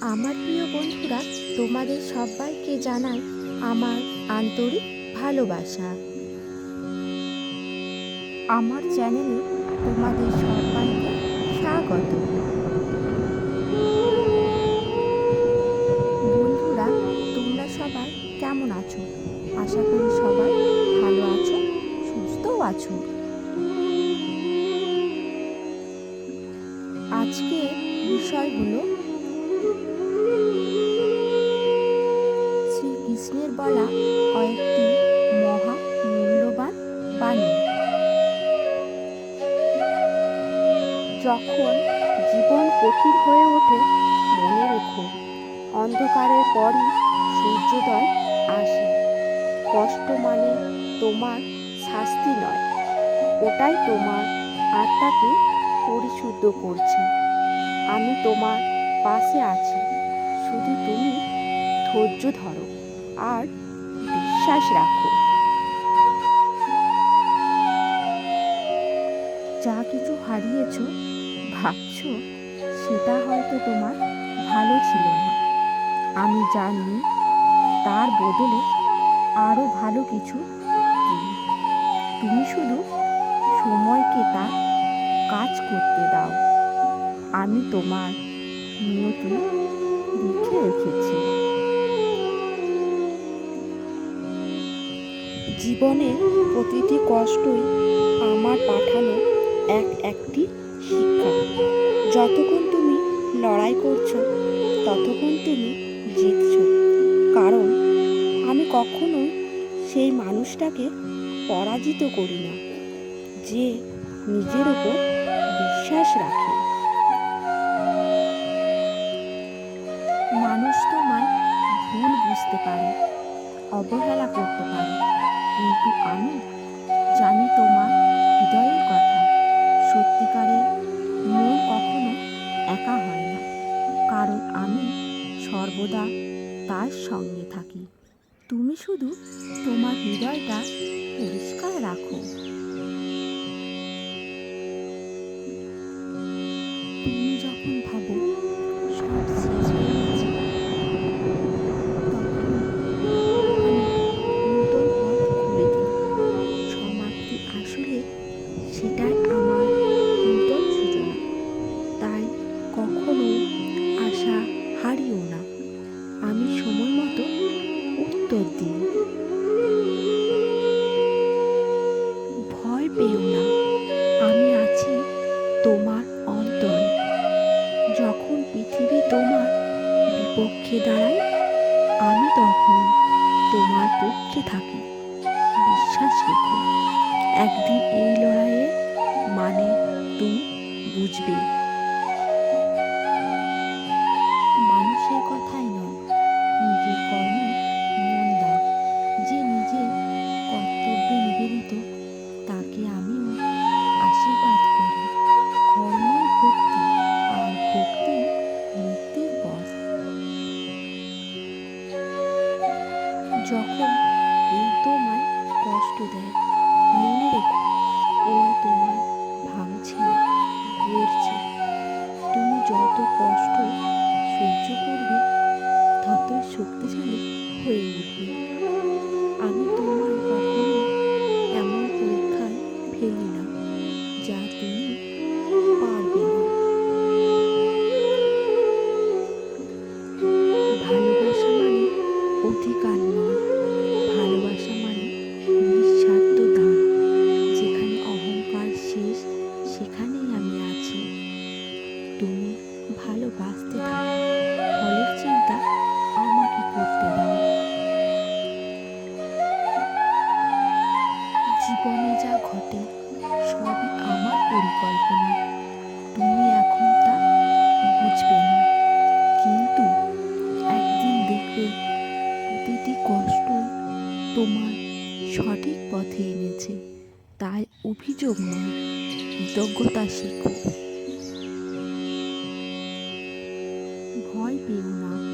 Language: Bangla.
আমার প্রিয় বন্ধুরা, তোমাদের সবাইকে জানাই আমার আন্তরিক ভালোবাসা। আমার চ্যানেলে তোমাদের সবাইকে স্বাগত। বন্ধুরা, তোমরা সবাই কেমন আছো? আশা করি সবাই ভালো আছো, সুস্থও আছো। আজকে বিষয় হলো শ্রীকৃষ্ণের বলা কয়েকটি মহা মূল্যবান বাণী। যখন জীবন কঠিন হয়ে ওঠে, মনে রেখো, অন্ধকারের পরই সূর্যোদয় আসে। কষ্ট মানে তোমার শাস্তি নয়, ওটাই তোমার আত্মাকে পরিশুদ্ধ করছে। আমি তোমার পাশে আছি, শুধু তুমি ধৈর্য ধরো। আর বিশ্বাস রাখো। যা কিছু হারিয়েছ, ভাবছ, সেটা হয়তো তোমার ভালো ছিল না। আমি জানি তার বদলে আরও ভালো কিছু তুমি শুধু সময়কে তার কাজ করতে দাও। আমি তোমার নিয়তি লিখে রেখেছি। জীবনের প্রতিটি কষ্টই আমার পাঠানো এক একটি শিক্ষা। যতক্ষণ তুমি লড়াই করছ, ততক্ষণ তুমি জিতছ। কারণ, আমি কখনোই সেই মানুষটাকে পরাজিত করি না, যে নিজের উপর বিশ্বাস রাখে। মানুষ তোমায় ভুল বুঝতে পারে, অবহেলা করতে পারে কিন্তু আমি জানি তোমার হৃদয়ের কথা। সত্যিকারের মন কখনো একা হয় না, কারণ আমি সর্বদা তার সঙ্গে থাকি। তুমি শুধু তোমার হৃদয়টা পরিষ্কার রাখো। তোমার অন্তর। যখন পৃথিবী তোমার বিপক্ষে দাঁড়ায়, আমি তখন তোমার পক্ষে থাকি। বিশ্বাস রেখো, একদিন এই লড়াইয়ে মানে তুমি বুঝবে। যখন এই তোমায় কষ্ট দেয়, মনে রেখো ওরা তোমায় ভাঙছে না তুমি যত কষ্ট সহ্য করবে, ততই শক্তিশালী হয়ে উঠবে। তাই অভিযোগ নয় কৃতজ্ঞতা শেখো ভয় পেও না।